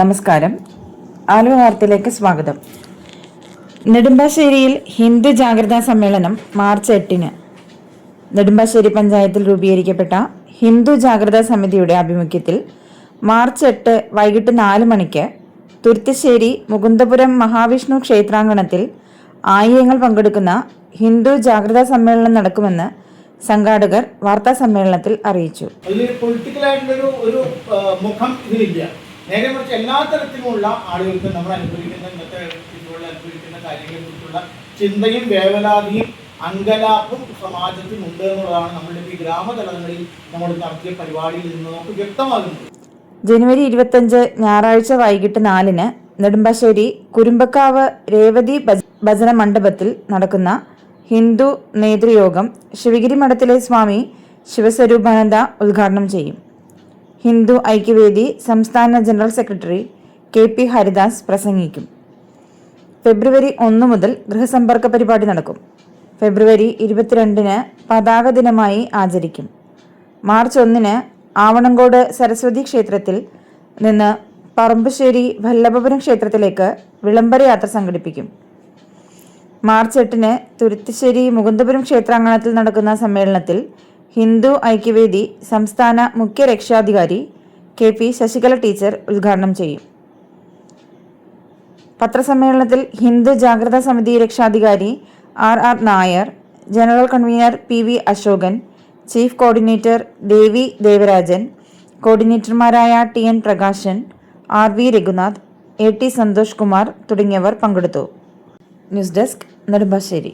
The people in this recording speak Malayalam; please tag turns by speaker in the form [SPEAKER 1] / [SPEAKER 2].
[SPEAKER 1] നമസ്കാരം. ആലുവ വാർത്തയിലേക്ക് സ്വാഗതം. നെടുമ്പാശ്ശേരിയിൽ ഹിന്ദു ജാഗ്രതാ സമ്മേളനം മാർച്ച് എട്ടിന്. നെടുമ്പാശ്ശേരി പഞ്ചായത്തിൽ രൂപീകരിക്കപ്പെട്ട ഹിന്ദു ജാഗ്രതാ സമിതിയുടെ ആഭിമുഖ്യത്തിൽ മാർച്ച് എട്ട് വൈകിട്ട് നാല് മണിക്ക് തുരുത്തശ്ശേരി മുകുന്ദപുരം മഹാവിഷ്ണു ക്ഷേത്രാങ്കണത്തിൽ ആയിരങ്ങൾ പങ്കെടുക്കുന്ന ഹിന്ദു ജാഗ്രതാ സമ്മേളനം നടക്കുമെന്ന് സംഘാടകർ വാർത്താ സമ്മേളനത്തിൽ അറിയിച്ചു.
[SPEAKER 2] പൊളിറ്റിക്കലായിട്ടുള്ളൊരു ഒരു മുഖം ഇതിലില്ല. നേരെ മറിച്ച് എല്ലാ തരത്തിലുമുള്ള ആളുകൾക്ക് നമ്മൾ അനുഭവിക്കുന്ന ഇന്നത്തെ ഇതുപോലെ അനുഭവിക്കുന്ന കാര്യങ്ങളെ കുറിച്ചുള്ള ചിന്തയും വേവലാതിയും അങ്കലാപ്പും സമാജത്തിൽ ഉണ്ട് എന്നുള്ളതാണ് നമ്മളുടെ ഈ ഗ്രാമതലങ്ങളിൽ നമ്മൾ നടത്തിയ പരിപാടിയിൽ നിന്ന് നമുക്ക് വ്യക്തമാകുന്നത്.
[SPEAKER 1] ജനുവരി ഇരുപത്തഞ്ച് ഞായറാഴ്ച വൈകിട്ട് നാലിന് നെടുമ്പാശ്ശേരി കുരുമ്പക്കാവ് രേവതി ഭജ- ഭജന മണ്ഡപത്തിൽ നടക്കുന്ന ഹിന്ദു നേതൃയോഗം ശിവഗിരി മഠത്തിലെ സ്വാമി ശിവസ്വരൂപാനന്ദ ഉദ്ഘാടനം ചെയ്യും. ഹിന്ദു ഐക്യവേദി സംസ്ഥാന general secretary K P Haridas പ്രസംഗിക്കും. ഫെബ്രുവരി ഒന്ന് മുതൽ ഗൃഹസമ്പർക്ക പരിപാടി നടക്കും. ഫെബ്രുവരി ഇരുപത്തിരണ്ടിന് പതാക ദിനമായി ആചരിക്കും. മാർച്ച് ഒന്നിന് ആവണങ്കോട് സരസ്വതി ക്ഷേത്രത്തിൽ നിന്ന് പറമ്പശ്ശേരി വല്ലഭപുരം ക്ഷേത്രത്തിലേക്ക് വിളംബര യാത്ര സംഘടിപ്പിക്കും. മാർച്ച് എട്ടിന് തുരുത്തിശ്ശേരി മുകുന്ദപുരം ക്ഷേത്രാങ്കണത്തിൽ നടക്കുന്ന സമ്മേളനത്തിൽ ഹിന്ദു ഐക്യവേദി സംസ്ഥാന മുഖ്യ രക്ഷാധികാരി കെ പി ശശികല ടീച്ചർ ഉദ്ഘാടനം ചെയ്യും. പത്രസമ്മേളനത്തിൽ ഹിന്ദു ജാഗ്രതാ സമിതി രക്ഷാധികാരി R R Nair general convener P V Ashokan chief coordinator Devi Devarajan കോർഡിനേറ്റർമാരായ T N Prakashan R V Raghunath A T Santhosh Kumar തുടങ്ങിയവർ പങ്കെടുത്തു. News desk Nedumbassery.